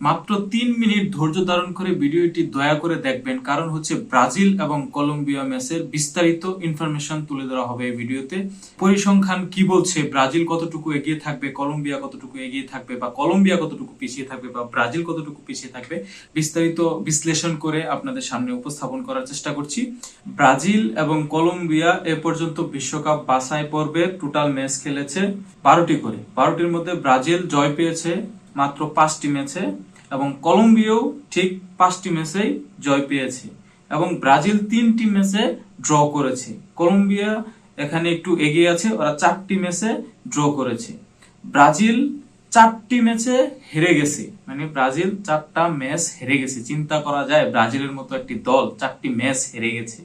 মাত্র তিন মিনিট ধৈর্য ধারণ করে ভিডিওটি দয়া করে দেখবেন। কারণ হচ্ছে ব্রাজিল এবং কলম্বিয়া ম্যাচের বিস্তারিত ইনফরমেশন তুলে ধরা হবে এই ভিডিওতে। পরিসংখ্যান কি বলছে? ব্রাজিল কতটুকু এগিয়ে থাকবে? কলম্বিয়া কতটুকু এগিয়ে থাকবে? বা কলম্বিয়া কতটুকু পিছিয়ে থাকবে? বা ব্রাজিল কতটুকু পিছিয়ে থাকবে? বিস্তারিত বিশ্লেষণ করে আপনাদের সামনে উপস্থাপন করার চেষ্টা করছি। ব্রাজিল এবং কলম্বিয়া এ পর্যন্ত বিশ্বকাপ বাছাই পর্বে টোটাল ম্যাচ খেলেছে বারোটি করে। বারোটির মধ্যে ব্রাজিল জয় পেয়েছে মাত্র পাঁচটি ম্যাচে এবং কলম্বিয়াও ঠিক পাঁচটি ম্যাচেই জয় পেয়েছে এবং ব্রাজিল তিনটি ম্যাচে ড্র করেছে। কলম্বিয়া এখানে একটু এগিয়ে আছে, ওরা চারটি ম্যাচে ড্র করেছে। ব্রাজিল চারটি ম্যাচে হেরে গেছে মানে ব্রাজিল চারটা ম্যাচ হেরে গেছে। চিন্তা করা যায়, ব্রাজিলের মতো একটি দল চারটি ম্যাচ হেরে গেছে।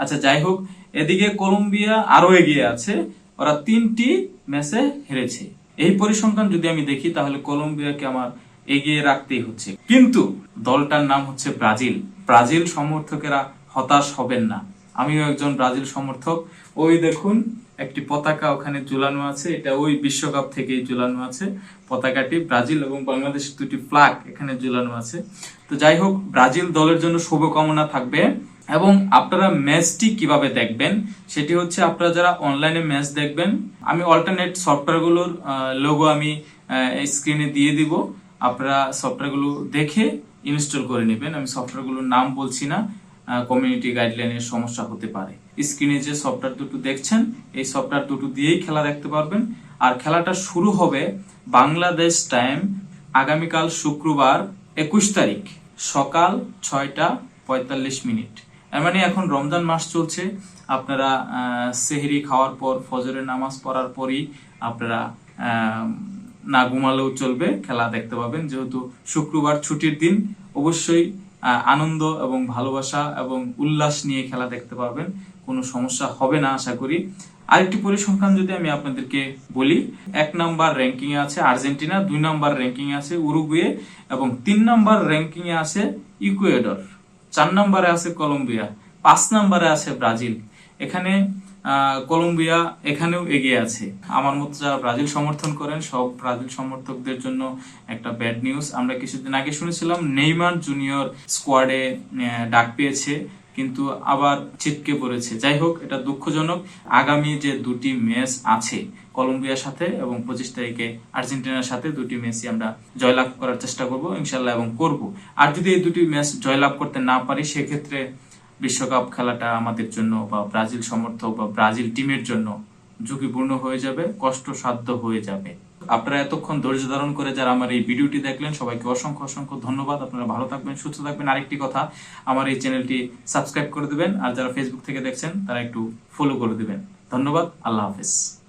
আচ্ছা যাই হোক, এদিকে কলম্বিয়া আরও এগিয়ে আছে, ওরা তিনটি ম্যাচে হেরেছে। এই পরিসংখ্যান যদি আমি দেখি, তাহলে কলম্বিয়াকে আমার এগিয়ে রাখতেই হচ্ছে। কিন্তু দলটার নাম হচ্ছে ব্রাজিল। ব্রাজিল সমর্থকেরা হতাশ হবেন না। আমিও একজন ব্রাজিল সমর্থক। ওই দেখুন, একটি পতাকা ওখানে ঝুলানো আছে। এটা ওই বিশ্বকাপ থেকেই ঝুলানো আছে। পতাকাটি ব্রাজিল এবং বাংলাদেশের দুটি ফ্ল্যাগ এখানে ঝুলানো আছে। তো যাই হোক, ব্রাজিল দলের জন্য শুভকামনা থাকবে। এবং আপনারা ম্যাচটি কীভাবে দেখবেন, সেটি হচ্ছে আপনারা যারা অনলাইনে ম্যাচ দেখবেন, আমি অল্টারনেট সফটওয়্যারগুলোর লোগো আমি স্ক্রিনে দিয়ে দিব। আপনারা সফটওয়্যারগুলো দেখে ইনস্টল করে নেবেন। আমি সফটওয়্যারগুলোর নাম বলছি না কমিউনিটি গাইডলাইনের সমস্যা হতে পারে। স্ক্রিনে যে সফটওয়্যার দুটো দেখছেন, এই সফটওয়্যার দুটো দিয়েই খেলা দেখতে পারবেন। আর খেলাটা শুরু হবে বাংলাদেশ টাইম আগামীকাল শুক্রবার একুশ তারিখ, সকাল ছয়টা পঁয়তাল্লিশ মিনিট। মানে এখন রমজান মাস চলছে। আপনারা সেহরি খাওয়ার পর, ফজরের নামাজ পড়ার পরই আপনারা না ঘুমালেও চলবে, খেলা দেখতে পাবেন। যেহেতু শুক্রবার ছুটির দিন, অবশ্যই আনন্দ এবং ভালোবাসা এবং উল্লাস নিয়ে খেলা দেখতে পারবেন। কোনো সমস্যা হবে না, আশা করি। আরেকটি পরিসংখ্যান যদি আমি আপনাদেরকে বলি, এক নাম্বার র্যাঙ্কিং এ আছে আর্জেন্টিনা, দুই নাম্বার র্যাঙ্কিং এ আছে উরুগুয়ে এবং তিন নাম্বার র্যাঙ্কিং এ আছে ইকুয়েডর। চার নম্বরে আছে কলম্বিয়া, পাঁচ নম্বরে আছে ব্রাজিল। এখানে কলম্বিয়া এখানেও এগিয়ে আছে। আমার মতো যারা ব্রাজিল সমর্থন করেন, সব ব্রাজিল সমর্থকদের জন্য একটা ব্যাড নিউজ আমরা কিছুদিন আগে শুনেছিলাম, নেইমার জুনিয়র স্কোয়াডে ডাক পেয়েছে। কিন্তু আবার ছিটকে পড়েছে। যাই হোক, এটা দুঃখজনক। আগামী যে দুটি ম্যাচ আছে কলম্বিয়ার সাথে এবং পঁচিশ তারিখে আর্জেন্টিনার সাথে, দুটি ম্যাচই আমরা জয়লাভ করার চেষ্টা করব ইনশাল্লাহ এবং করব। আর যদি এই দুটি ম্যাচ জয়লাভ করতে না পারি, সেক্ষেত্রে বিশ্বকাপ খেলাটা আমাদের জন্য বা ব্রাজিল সমর্থক বা ব্রাজিল টিমের জন্য ঝুঁকিপূর্ণ হয়ে যাবে, কষ্টসাধ্য হয়ে যাবে। আপনারা এতক্ষণ ধৈর্য ধারণ করে যারা আমার এই ভিডিওটি দেখলেন, সবাইকে অসংখ্য অসংখ্য ধন্যবাদ। আপনারা ভালো থাকবেন, সুস্থ থাকবেন। আরেকটি কথা, আমার এই চ্যানেলটি সাবস্ক্রাইব করে দেবেন, আর যারা ফেসবুক থেকে দেখছেন, তারা একটু ফলো করে দেবেন। ধন্যবাদ, আল্লাহ হাফেজ।